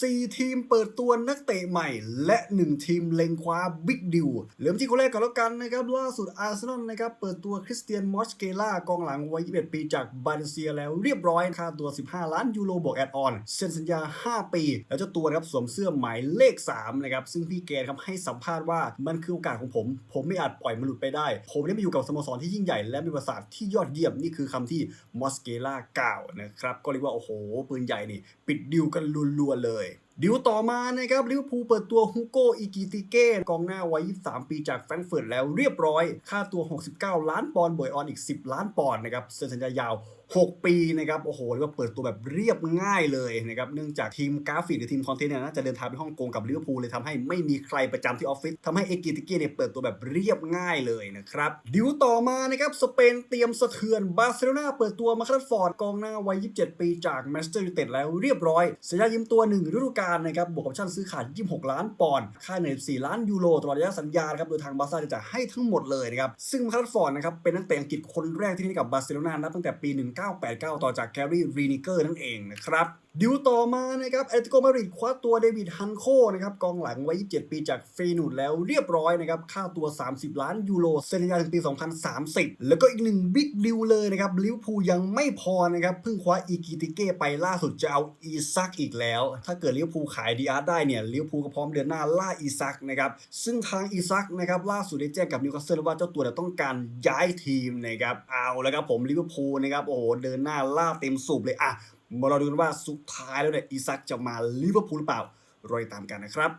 4 ทีมเปิดตัวนักเตะใหม่ และ 1 ทีมเล็งคว้าบิ๊กดิวเริ่มที่คนแรกก่อนแล้วกันนะครับล่าสุดอาร์เซนอลนะครับเปิดตัวคริสเตียนมอสเกล่ากองหลังวัย 21 ปีจากบาเลเซียแล้วเรียบร้อยค่าตัว 15 ล้านยูโรบวกแอดออนเซ็นสัญญา 5 ปี แล้วเจ้าตัวนะครับสวมเสื้อหมายเลข 3 นะครับ ซึ่งพี่เกครับให้สัมภาษณ์ว่ามันคือโอกาสของผม ผมไม่อาจปล่อยมันหลุดไปได้ ผมได้มาอยู่กับสโมสรที่ยิ่งใหญ่และมีประวัติศาสตร์ที่ยอดเยี่ยมนี่คือคำที่มอสเกล่ากล่าวนะครับก็เรียกว่าโอ้โหปืนใหญ่นี่ปิดดิวกันรัวๆเลย really ดิวต่อมานะครับลิเวอร์พูลเปิดตัวฮูโกอิกิติเก้กองหน้าวัย 23 ปีจากแฟรงก์เฟิร์ตแล้วเรียบร้อย ค่าตัว 69 ล้านปอนด์บวยออนอีก 10 ล้านปอนด์นะครับเซ็นสัญญายาว 6 ปีนะครับโอ้โหเรียกว่าเปิดตัวแบบเรียบง่ายเลยนะครับเนื่องจากทีมกราฟิกหรือทีมคอนเทนต์เนี่ยน่าจะเดินทางไปฮ่องกงกับลิเวอร์พูลเลยทำให้ไม่มีใครประจำที่ออฟฟิศทำให้เอกิติเก้เนี่ยเปิดตัวแบบเรียบง่ายเลยนะครับดิวต่อมานะครับสเปนเตรียมสะเทือนบาร์เซโลนาเปิดตัวมาคัตฟอร์ดกองหน้าวัย 27 ปีจากแมนเชสเตอร์ยูไนเต็ดแล้วเรียบร้อยสัญญายืมตัวหนึ่งฤดูกาลนะครับบวกกับชั่นซื้อขาด 26 ล้านปอนด์ค่าเหนื่อย4ล้านยูโรตลอดระยะสัญญาครับโดยทางบาร์ซ่าจะจ่ายให้ทั้งหมดเลยนะครับซึ่งมาคัตฟอร์ดนะครับเป็นนักเตะอังกฤษคนแรกที่เล่นกับบาร์เซโลนานับตั้งแต่ปี 1989 ต่อจากแกรี่รีนิเกอร์นั่นเองนะครับ ดิวต่อมานะครับเอตโกมาริดคว้าตัวเดวิดฮันโคนะครับกองหลังวัย27 ปีจากเฟนูดแล้วเรียบร้อยนะครับค่าตัว 30 ล้านยูโรเซ็นสัญญาถึงปี 2030 แล้วก็อีกหนึ่งบิ๊กดิวเลยนะครับลิเวอร์พูลยังไม่พอนะครับเพิ่งคว้าอีกิติเก้ไปล่าสุดจะเอาอีซักอีกแล้ว ถ้าเกิดลิเวอร์พูลขายดีอาร์ตได้เนี่ยลิเวอร์พูลก็พร้อมเดือนหน้าล่าอีซักนะครับซึ่งทางอีซักนะครับล่าสุดได้แจ้งกับนิวคาสเซิลว่าเจ้าตัวต้องการย้ายทีมนะครับเอาแล้วครับผมลิเวอร์พูลนะครับโอ้โหเดินหน้าล่าเต็มสูบเลยอะ มาเราดูกันว่าสุดท้ายแล้วเนี่ยอีซักจะมาลิเวอร์พูลหรือเปล่ารอติดตามกันนะครับ